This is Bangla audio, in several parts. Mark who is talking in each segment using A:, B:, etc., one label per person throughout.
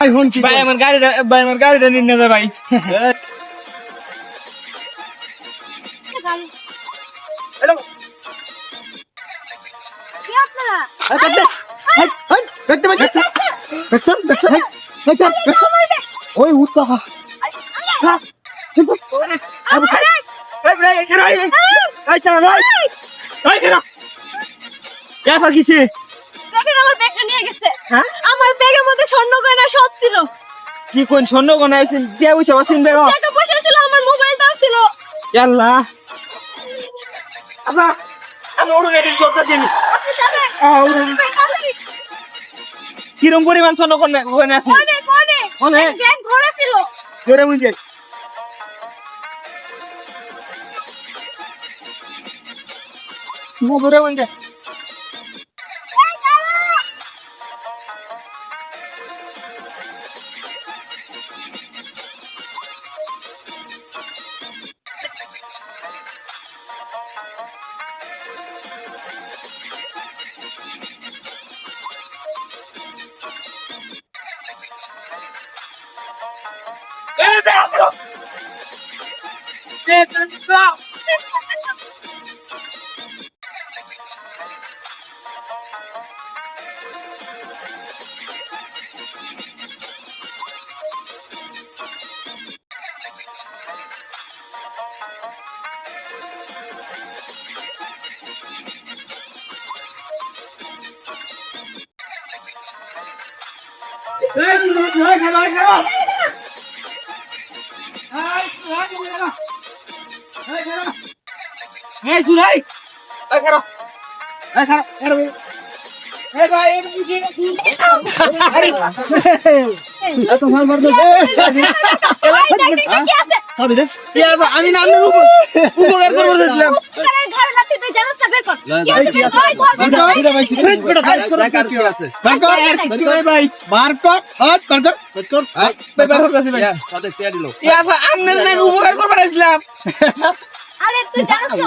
A: ভাই ফোন কি
B: ভাই আমার গাড়িটা ভাই আমার গাড়িটা নিয়ে নেবে ভাই
A: ওই উঠা
B: কেন
C: ব্যাগটা নিয়ে গেছে।
B: হ্যাঁ?
C: আমার ব্যাগের মধ্যে স্বর্ণ গয়না সব ছিল।
B: কি কোন স্বর্ণ যে বাসিন বেগম
C: টাকা পয়সা ছিল আমার মোবাইলটাও ছিল।
B: ইয়াল্লা। আবা আমি কথা দিন। কিরম পরিমাণ স্বর্ণ কোন কোন আছে?
C: অনেক অনেক।
B: অনেক?
C: ব্যাগ ভরা ছিল।
B: জোরে মুজে মোবরে মুজে
C: এই
B: দেখো এই দেখো এই দিন হয় এই জুলাই এই করো এই করো এই ভাই এর বুঝি
A: এত মার মার দে সবই দে
B: কি আছে আমি না আমি উপকার করব দিলাম
C: উপকারের ঘরে লাথি তুই জানাস না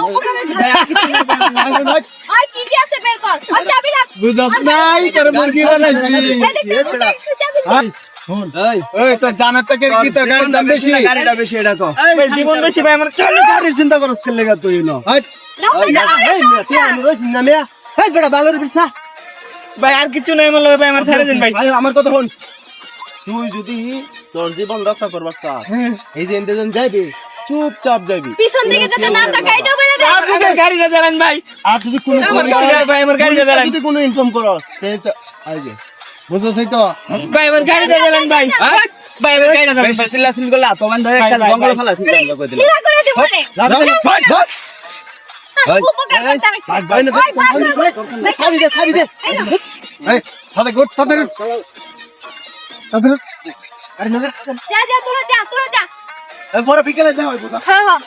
C: কি
A: কি আছে বার কর
C: আরে তুই জানাস না উপকারের ঘরে ওই কি কি আছে বের কর। ওই চাবি রাখ।
A: বুঝাস নাই তোর মুরগি বানাইছি।
C: এই দেখ তুই চাবি
A: হাই ফোন এই এই তোর জানার থেকে কি তোর গাড়ির বেশি?
D: গাড়িটা বেশি এটা কো।
B: ভাই জীবন বেশি ভাই আমার
A: চল গাড়ি চিন্তা করছ কেন লাগা তুই না। হাই
C: নাও না
A: এই তুই আমি রইছিস না মিয়া। এই বেটা বাংলার বিসা
B: ভাই আর কিছু নাই আমার ভাই আমার ছেড়ে দিন ভাই।
A: ভাই আমার কথা শুন।
D: তুই যদি তোর জীবন রক্ষা করবার চাস এই যে যাইবি চুপচাপ যাইবি
C: পিছন দিকে যাতে না তাকাই এটাও বেরে দে।
B: আপনাদের গাড়িটা চালান ভাই
A: আর যদি কোনো
B: আমার গাড়ি- ভাই আমার গাড়িটা চালান
D: যদি কোনো ইনফর্ম করো তাহলে তো আইবে
A: বুঝছস তো?
B: ভাই আমার গাড়িটা চালান ভাই। ভাই আমার গাড়িটা চালান ভাই।
D: চিল্লাচিল্লি করলে অপমান ধরে
B: ভাই, ভাই, ভাই।
D: ফেলা চিন্তা করে দিলাম
C: সিধা করে দিব রে।
D: ভাই,
C: উপকার করতে রাখছি
A: ভাই, ভাই সাবি দে সাবি দে। এই সাথে গুড সাথে সাথে আরে নগর
C: যা যা তোরা যা
A: পরে বিকেলে যাও
C: হ্যাঁ হ্যাঁ।